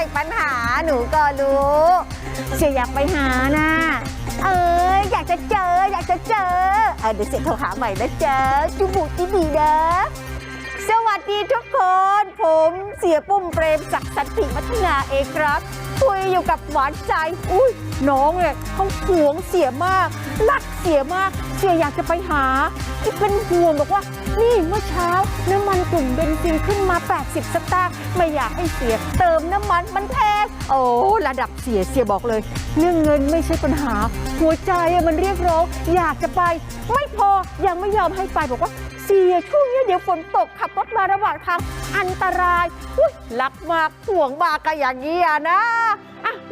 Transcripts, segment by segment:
ใช่ปัญหาหนูก็รู้ เสียอยากไปหานะ เอ้ยอยากจะเจออยากจะเจอเออเดี๋ยวเสียโทรหาใหม่นะเจอจุบุจิดีนะสวัสดีทุกคน ผมเสียปุ้มเปรมจากสันติพัฒนาเองครับคุยอยู่กับหวานใจ อุ้ยน้องเนี่ยเขาหวงเสียมาก รักเสียมาก เสียอยากจะไปหาที่เป็นห่วงบอกว่า นี่เมื่อเช้าน้ำมันกลุ่มเบนซินขึ้นมา 80 สตางค์ไม่อยากให้เสียเติมน้ำมันมันแพงโอ้ระดับเสียเสียบอกเลย เรื่องเงินไม่ใช่ปัญหา หัวใจมันเรียกร้องอยากจะไป ไม่พอยังไม่ยอมให้ไปบอกว่าเสียช่วงนี้เดี๋ยวฝนตกขับรถมาระหว่างทางอันตรายอุ๊ยรักมากห่วงมากก็อย่างนี้นะ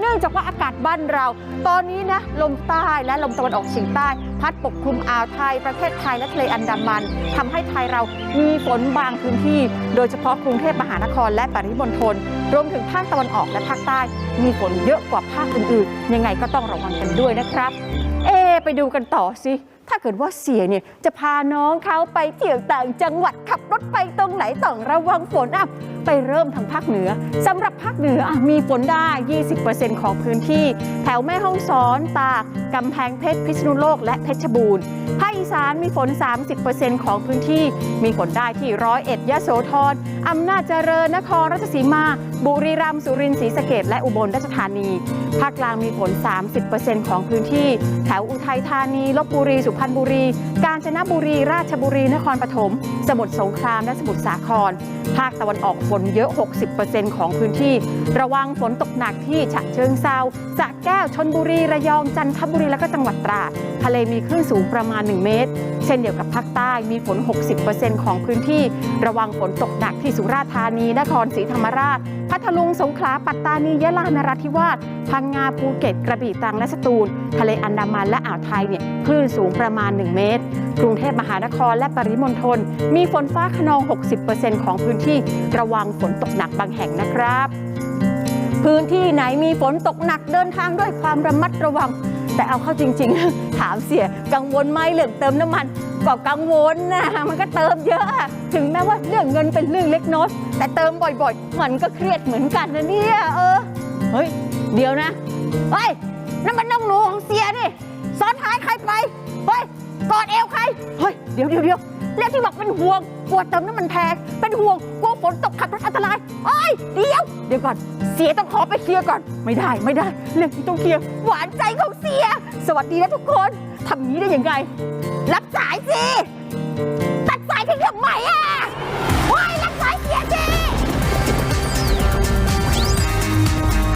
เนื่องจากว่าอากาศบ้านเรา ตอนนี้นะลมใต้และลมตะวันออกเฉียงใต้ พัดปกคลุมอ่าวไทยประเทศไทยและทะเลอันดามันทำให้ไทยเรามีฝนบางพื้นที่ โดยเฉพาะกรุงเทพมหานครและปริมณฑลรวมถึงภาคตะวันออกและภาคใต้ มีฝนเยอะกว่าภาคอื่นๆ ยังไงก็ต้องระวังกันด้วยนะครับ เอ ไปดูกันต่อสิ ถ้าเกิดว่าเสียเนี่ยจะพาน้องเขาไปเที่ยวต่างจังหวัดขับรถไปตรงไหนต้องระวังฝนอะไปเริ่มทางภาคเหนือสำหรับภาคเหนืออมีฝนได้ 20%ของพื้นที่ แถวแม่ฮ่องสอนตากกำแพงเพชรพิษณุโลกและเพชรบูรณ์ภาคอีสานมีฝน 30%ของพื้นที่ มีฝนได้ที่ร้อยเอ็ดยะโสธรอำนาจเจริญนครราชสีมา บุรีรัมย์สุรินทร์ศรีสะเกดและอุบลราชธานี ภาคกลางมีฝน 30%ของพื้นที่ แถวอุทัยธานีลบบุรีสุรรณบุรี กาญจนบุรี ราชบุรี นครปฐม สมุทรสงคราม และสมุทรสาคร ภาคตะวันออกฝนเยอะ 60%ของพื้นที่ ระวังฝนตกหนักที่ฉะเชิงเซาสระแก้ว ชนบุรี ระยอง จันทบุรี และก็จังหวัดตราด ทะเลมีคลื่นสูงประมาณ 1 เมตร เช่นเดียวกับภาคใต้ มีฝน 60%ของพื้นที่ ระวังฝนตกหนักที่สุราษฎร์ธานี นครศรีธรรมราช พัทลุงสงขลาปัตตานียะลานราธิวาสพังงาภูเก็ตกระบี่ตรังและสตูล ทะเลอันดามันและอ่าวไทยเนี่ยคลื่นสูงประมาณ 1 เมตร กรุงเทพมหานครและปริมณฑลมีฝนฟ้าขนอง 60%ของพื้นที่ระวังฝนตกหนักบางแห่งนะครับ พื้นที่ไหนมีฝนตกหนักเดินทางด้วยความระมัดระวังแต่เอาเข้าจริง ๆ ถามเสียกังวลไหมเรื่องเติมน้ำมันก็กังวลนะมันก็เติมเยอะ ถึงแม้ว่าเรื่องเงินเป็นเรื่องเล็กน้อยแต่เติมบ่อยๆ มันก็เครียดเหมือนกันนะเนี่ยเออ เฮ้ย เดี๋ยวนะเฮ้ยนั่นมันน้องหนูของเสียนี่ซ้อนท้ายใครไปเฮ้ยกอดเอวใครเฮ้ยเดี๋ยวเดี๋ยวเดี๋ยวแล้วที่บอกเป็นห่วงกลัวเติมน้ำมันแพงเป็นห่วงกลัวฝนตกขับรถอันตรายเอ้ยเดี๋ยวเดี๋ยวก่อนเสียต้องขอไปเคลียร์ก่อน ไม่ได้ไม่ได้ เรื่องที่ต้องเคลียร์หวานใจของเสีย สวัสดีนะทุกคนทำนี้ได้ยังไงรับสายสิ